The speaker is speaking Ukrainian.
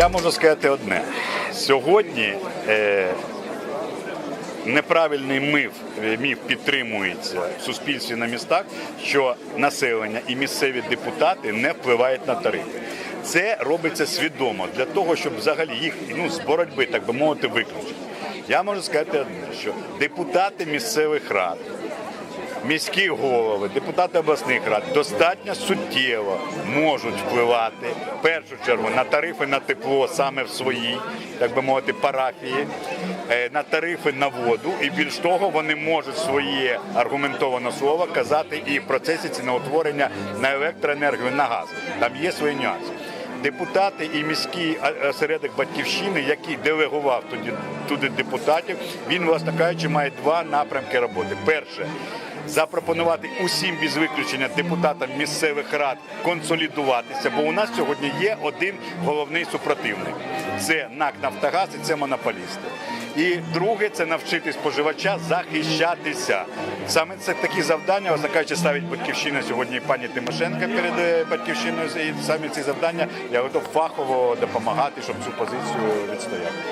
Я можу сказати одне. Сьогодні е, неправильний міф, е, міф підтримується в суспільстві на містах, що населення і місцеві депутати не впливають на тарифи. Це робиться свідомо для того, щоб взагалі їх ну, з боротьби, так би мовити, виключити. Я можу сказати одне, що депутати місцевих рад, міські голови, депутати обласних рад достатньо суттєво можуть впливати в першу чергу на тарифи на тепло саме в своїй, так би мовити, парафії, е, на тарифи на воду, і більш того, вони можуть своє аргументоване слово казати і в процесі ціноутворення на електроенергію, на газ. Там є свої нюанси. Депутати і міський осередок батьківщини, який делегував туди, туди депутатів, він, власне кажучи, має два напрямки роботи. Перше запропонувати усім без виключення депутатам місцевих рад консолідуватися, бо у нас сьогодні є один головний супротивник: це НАК Нафтогаз і це монополісти. І друге це навчити споживача захищатися. Саме це такі завдання, кажучи, ставить батьківщина сьогодні і пані Тимошенко перед е, батьківщиною. І саме ці завдання я готов фахово допомагати, щоб цю позицію відстояти.